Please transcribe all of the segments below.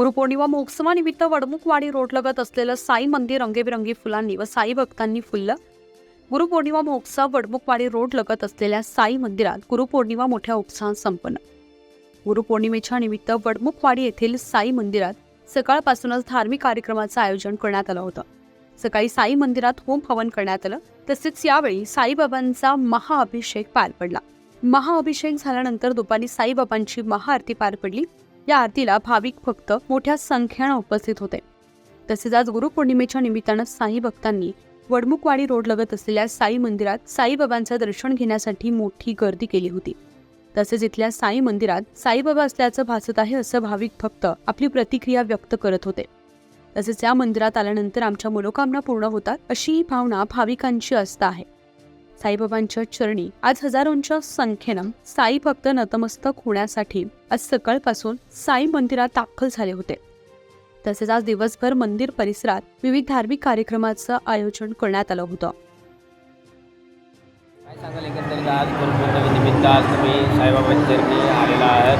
गुरुपौर्णिमा महोत्सवानिमित्त वडमुखवाडी रोडलगत असलेलं साई मंदिर रंगेबिरंगी फुलांनी व साई भक्तांनी फुललं. गुरुपौर्णिमा महोत्सव वडमुखवाडी रोड लगत असलेल्या साई मंदिरात गुरुपौर्णिमा मोठ्या उत्साहात संपन्न. गुरुपौर्णिमेच्या निमित्त वडमुखवाडी येथील साई मंदिरात सकाळपासूनच धार्मिक कार्यक्रमाचं आयोजन करण्यात आलं होतं. सकाळी साई मंदिरात होम हवन करण्यात आलं. तसेच यावेळी साईबाबांचा महाअभिषेक पार पडला. महाअभिषेक झाल्यानंतर दुपारी साईबाबांची महाआरती पार पडली. या आरतीला भाविक भक्त मोठ्या संख्येनं उपस्थित होते. तसेच आज गुरुपौर्णिमेच्या निमित्तानं साई भक्तांनी वडमुखवाडी रोड लगत असलेल्या साई मंदिरात साईबाबांचं दर्शन घेण्यासाठी मोठी गर्दी केली होती. तसेच इथल्या साई मंदिरात साईबाबा असल्याचं भासत आहे असं भाविक भक्त आपली प्रतिक्रिया व्यक्त करत होते. तसेच या मंदिरात आल्यानंतर आमच्या मनोकामना पूर्ण होतात अशी भावना भाविकांची असता आहे. साईबाबांच्या चरणी. आज हजारोंच्या संख्येनं साई भक्त नतमस्तक होण्यासाठी आज सकाळपासून साई मंदिरात दाखल झाले होते. तसेच आज दिवसभर मंदिर परिसरात विविध धार्मिक कार्यक्रमाचं आयोजन करण्यात आलं होतं. काय सांगाल एकंदरीत आज गुरुपौर्णिमेनिमित्त आज तुम्ही साईबाबांच्या चरणी आलेला आहात?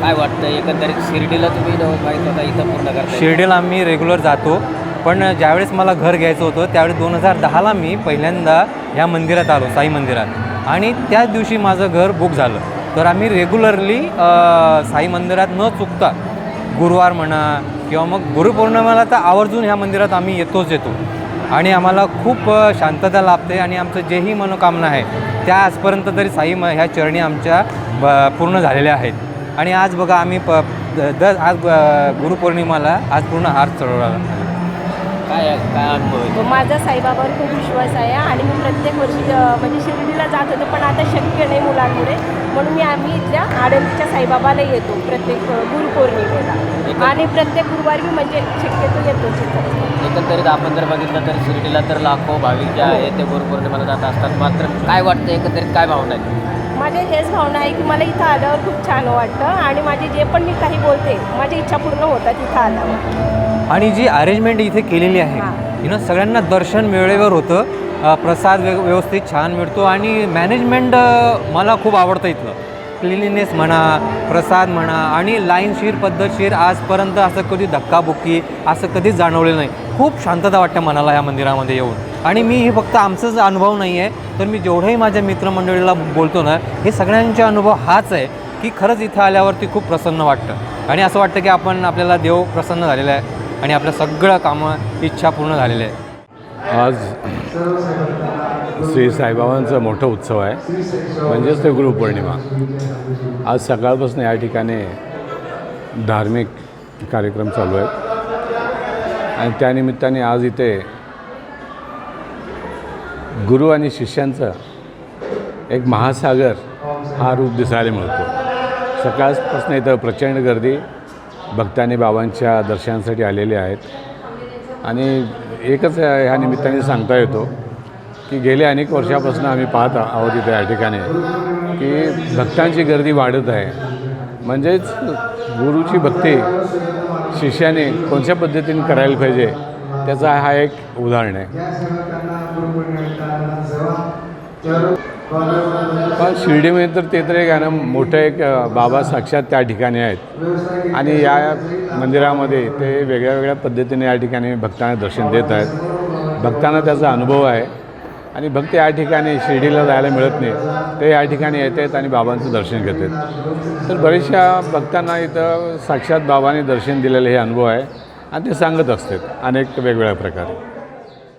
काय वाटतं एकंदरीत शिर्डीला तुम्ही माहीत होता इथं पूर्ण करता शिर्डीला आम्ही रेग्युलर जातो. पण ज्यावेळेस मला घर घ्यायचं होतं त्यावेळेस दोन हजार दहाला मी पहिल्यांदा ह्या मंदिरात आलो साई मंदिरात. आणि त्याच दिवशी माझं घर बुक झालं. तर आम्ही रेग्युलरली साई मंदिरात न चुकता गुरुवार म्हणा किंवा मग गुरुपौर्णिमेला तर आवर्जून ह्या मंदिरात आम्ही येतोच येतो. आणि आम्हाला खूप शांतता लाभते आणि आमचं जेही मनोकामना आहे त्या आजपर्यंत तरी साई म ह्या चरणी आमच्या ब- पूर्ण झालेल्या आहेत. आणि आज बघा आम्ही प द आज गुरुपौर्णिमाला आज पूर्ण हार चढवला. काय काय अनुभव आहे? माझा साईबाबावर खूप विश्वास आहे आणि मी प्रत्येक वर्षी अ, म्हणजे शिर्डीला जात होते पण आता शक्य नाही मुलांमुळे. म्हणून मी आम्ही इथल्या आडंदीच्या साईबाबाला येतो प्रत्येक अ, गुरुपौर्णिमेला. आणि प्रत्येक गुरुवारी मी म्हणजे शक्यतो इथं एकंदरीत आपण जर बघितलं तर शिर्डीला तर लाखो भाविक जे आहेत ते गुरुपौर्णिमेला जात असतात. मात्र काय वाटतं एकंदरीत काय भावना आहे माझे हेच भावना आहे की मला इथं आल्यावर खूप छान वाटतं आणि माझे जे पण मी काही बोलते माझ्या इच्छा पूर्ण होतात इथं आल्यावर आणि जी अरेंजमेंट इथे केलेली आहे हां. यु नो सगळ्यांना दर्शन वेळेवर होतं प्रसाद व्य व्यवस्थित छान मिळतो आणि मॅनेजमेंट मला खूप आवडतं इथलं क्लिनिनेस म्हणा प्रसाद म्हणा आणि लाईनशीर पद्धतशीर आजपर्यंत असं कधी धक्काबुक्की असं कधीच जाणवलेलं नाही. खूप शांतता वाटते मनाला या मंदिरामध्ये येऊन. आणि मी हे फक्त आमचाच अनुभव नाही आहे तर मी जेवढंही माझ्या मित्रमंडळीला बोलतो ना हे सगळ्यांचे अनुभव हाच आहे की खरंच इथं आल्यावरती खूप प्रसन्न वाटतं. आणि असं वाटतं की आपण आपल्याला देव प्रसन्न झालेला आहे आणि आपलं सगळं कामं इच्छा पूर्ण झालेलं आहे. आज श्री साईबाबांचा मोठा उत्सव आहे. म्हणजेच ते गुरुपौर्णिमा. आज सकाळपासून या ठिकाणी धार्मिक कार्यक्रम चालू आहेत. आणि त्यानिमित्ताने आज इथे गुरु आणि शिष्यांचं एक महासागर हा रूप दिसायला मिळतो. सकाळपासून इथं प्रचंड गर्दी भक्तांनी बाबांच्या दर्शनासाठी आलेले आहेत. आणि एकच ह्या निमित्ताने सांगता येतो की गेल्या अनेक वर्षापासून आम्ही पाहत आहोत इथे या ठिकाणी की भक्तांची गर्दी वाढत आहे. म्हणजेच गुरुची भक्ती शिष्याने कोणत्या पद्धतीने करायला पाहिजे त्याचा हा एक उदाहरण आहे. पण शिर्डीमध्ये तर ते तर एक मोठं एक बाबा साक्षात त्या ठिकाणी आहेत. आणि या मंदिरामध्ये ते वेगळ्या वेगळ्या पद्धतीने या ठिकाणी भक्तांना दर्शन देत आहेत. भक्तांना त्याचा अनुभव आहे. आणि भक्त या ठिकाणी शिर्डीला जायला मिळत नाही. ते या ठिकाणी येत आहेत आणि बाबांचं दर्शन घेत आहेत तर बरेचशा भक्तांना इथं साक्षात बाबांनी दर्शन दिलेलं हे अनुभव आहे आणि ते सांगत असतात अनेक वेगवेगळ्या प्रकारे.